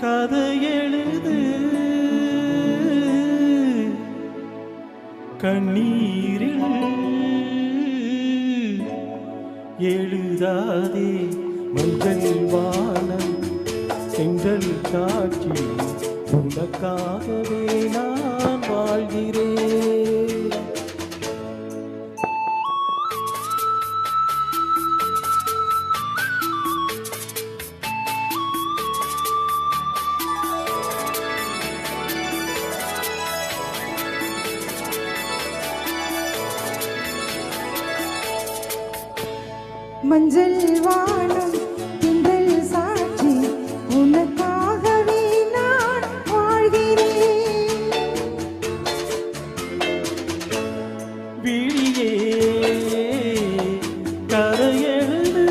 கதை எழுது. கண்ணீரில் எழுதாதே மஞ்சள் வானம் செங்கல் காட்சி உனக்காகவே நான் மஞ்சள் வானம் திங்கள் சாட்சி உனக்காகவே நான் வாழ்கிறேன். விழியே கரையெழுது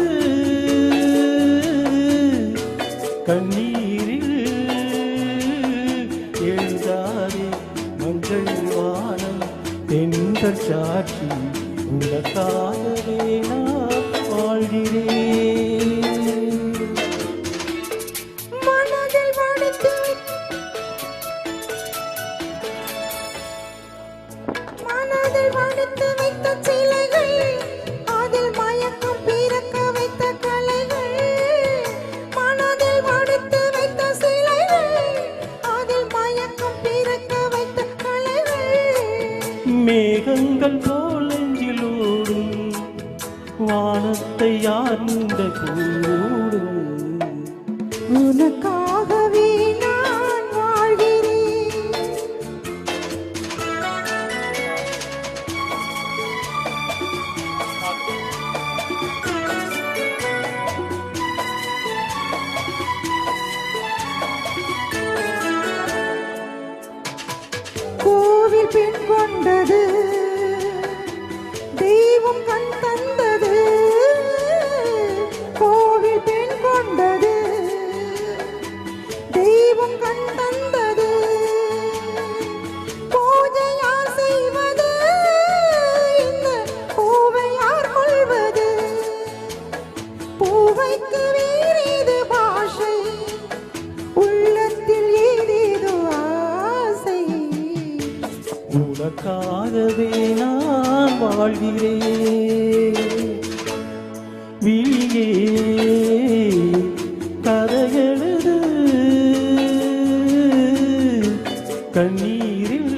கண்ணீரில் எழுதாதே மஞ்சள் வானம் தென்றல் சாட்சி மேகங்கள் போலெஞ்சிலோடும் வானத்தை ஆர்ந்த கூடும் உனக்காகவே பின் கொண்டது தெய்வம் கண் தந்தது உனக்காகவே நான் வாழ்கிறேன் விழியே கரையெழுது கண்ணீரில்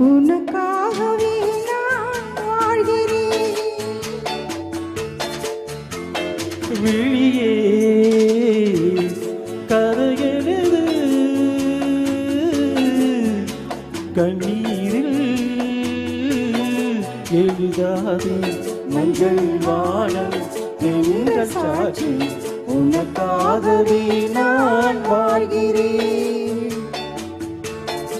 உனக்காகவே நான் வாழ்கிறேன். விழியே கரையெழுது கண்ணீரில் எழுதாது மஞ்சள் வானம் சாட்சி. உனக்காகவே நான் வாழ்கிறேன்.